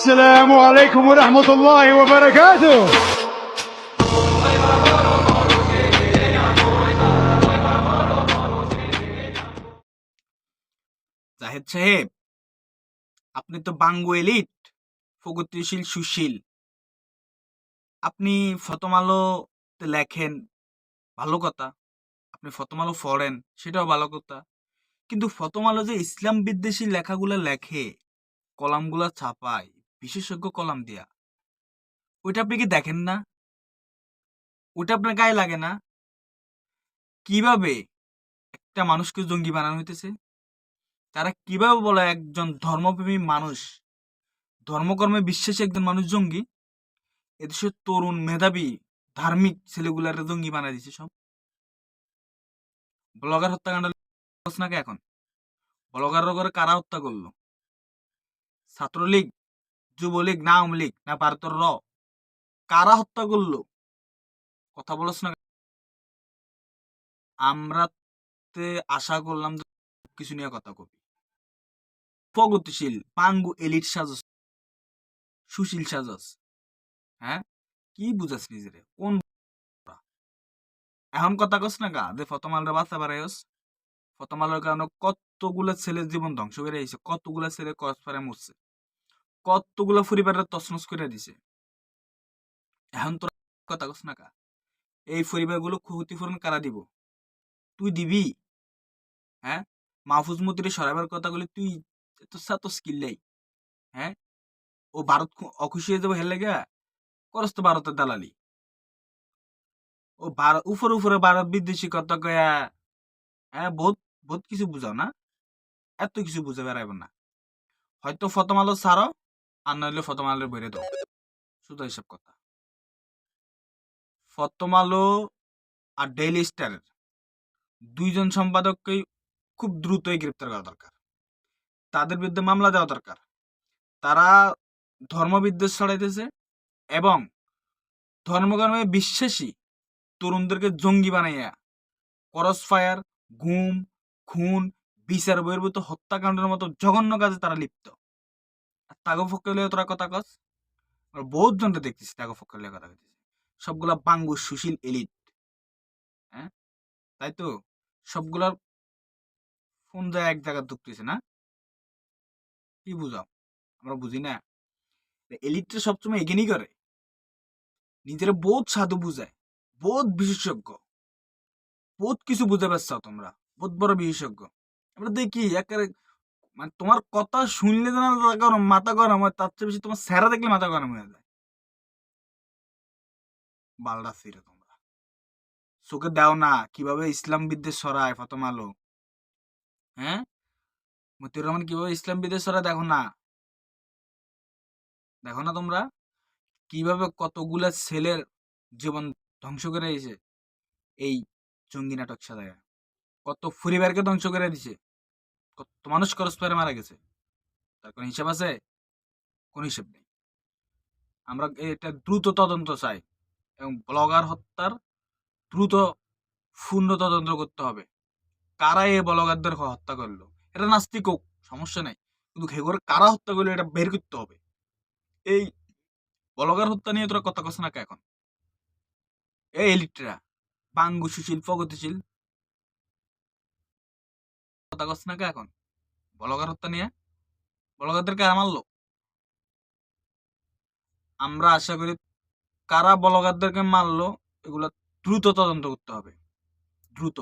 السلام عليكم ورحمة الله وبركاته জাহেদ সাহেব আপনি তো বাঙ্গু এলিট প্রগতিশীল সুশীল আপনি ফতমালোতে লেখেন ভালো কথা আপনি ফতমালো পড়েন সেটাও ভালো কথা কিন্তু ফতমালো যে ইসলাম বিদ্বেষী লেখাগুলো লেখে কলামগুলো ছাপায় বিশেষজ্ঞ কলাম দিয়া। ওইটা আপনি কি দেখেন না? ওটা আপনার গায়ে লাগে না? কীভাবে একটা মানুষকে জঙ্গি বানানো হইতেছে? তারা কীভাবে বলে একজন ধর্মপ্রেমী মানুষ, ধর্মকর্মে বিশ্বাসী একজন মানুষ জঙ্গি? এদেশের তরুণ, মেধাবী, ধার্মিক ছেলেগুলার জঙ্গি বানাই দিছে সব। ব্লগার হত্যাকাণ্ড এখন? ব্লগার কারা হত্যা করল? ছাত্রলীগ? যুবলীগ, না আওয়ামী লীগ না ভারতের র। কারা হত্যা করল? কথা বলছ না আমরা আশা করলাম কিছু নিয়ে কথা কবি। প্রগতিশীল, পাঙ্গু এলিট সাজস, সুশীল সাজস। হ্যাঁ? কি বুঝাস নিজেরে? কোন এখন কথা কস না গা যে ফতমালরা বাচ্চা বাড়াইস। ফতমালের কারণে কতগুলো ছেলের জীবন ধ্বংস করে কতগুলো ছেলে কসপারে মরছে। কতগুলো পরিবারের তছনছ করে দিছে। এখন তোর কথা কস না গা এই পরিবারগুলো ক্ষতিপূরণ কারা দিব? তুই দিবি? হ্যাঁ? মাহফুজ মতিরে সরাবার কথাগুলি তুই তো তো স্কিল নেই হ্যাঁ? ও ভারত অখুশি হয়ে যাব হেলে গা করস তো ভারতের দালালি। ও ভারত উপরে উপরে ভারত বিদ্বেষী কথা কয়া হ্যাঁ বহুত বহুত কিছু বুঝাও না? এত কিছু বুঝে বেড়াইব না। হয়তো ফতমালো ছাড়ো। আর নইলে ফতমালের বেড়ে দাও। শুধু এইসব কথা। ফতমালো আর ডেইলি স্টারের দুইজন সম্পাদককেই খুব দ্রুতই গ্রেপ্তার করা দরকার। তাদের বিরুদ্ধে মামলা দেওয়া দরকার। তারা ধর্মবিদ্বেষ ছড়াইতেছে এবং ধর্মকর্মে বিশ্বাসী তরুণদেরকে জঙ্গি বানাইয়া করস ফায়ার ঘুম খুন, বিচার, বহির্ভূত হত্যাকাণ্ডের মতো জঘন্য কাজে তারা লিপ্ত। তাগো পক্ষে লিয়ে তোরা কথা কস। আর বহুত জনকে দেখতেছি তাগো পক্ষে লিয়ে কথা কইতেছি। সবগুলা বাঙ্গু সুশীল এলিট। হ্যাঁ? তাই তো? সবগুলার ফোন যায় এক জায়গায় ঢুকতেছে না? কি বুঝাও? আমরা বুঝি না? এলিটটা সবসময় এগেনই করে। নিজেরা বহুত সাধু বুঝায়। বহুত বিশেষজ্ঞ। বহুত কিছু বুঝে পারছ তোমরা। বহুত বড় বিশেষজ্ঞ। আমরা দেখি একেবারে মানে তোমার কথা শুনলে গরম, মাথা গরম হয়, তার চেয়ে বেশি তোমার স্যারা দেখলে মাথা গরম হয়ে যায়। বালডা ফিরে তোমরা। চোখে দাও না, কীভাবে ইসলাম বিদ্বেষ সরায় ফতম আলো? হ্যাঁ? মতিউর রহমান কীভাবে ইসলাম বিদ্বেষ সরায় দেখো না। দেখো না তোমরা? কীভাবে কতগুলা ছেলের জীবন ধ্বংস করে দিয়েছে? এই জঙ্গি নাটক সাজায়। কত পরিবারকে ধ্বংস করে দিছে মানুষ করস পেরে মারা গেছে। তার কোনো হিসাব আছে? কোন হিসাব নেই। আমরা এটা দ্রুত তদন্ত চাই এবং ব্লগার হত্যার দ্রুত পূর্ণ তদন্ত করতে হবে। কারা এই ব্লগারদের হত্যা করল? এটা নাস্তিক হোক, সমস্যা নাই। কিন্তু ঘেগর কারা হত্যা করল এটা বের করতে হবে। এই ব্লগার হত্যা নিয়ে তোরা কথা কস না এখন? এই এলিটরা বাঙ্গু সুশীল প্রগতিশীল কথা কস না এখন? বলগার হত্যা নিয়ে? ব্লগারদেরকে কারা মারলো আমরা আশা করি কারা বলগারদেরকে মারলো, এগুলো দ্রুত তদন্ত করতে হবে। দ্রুত।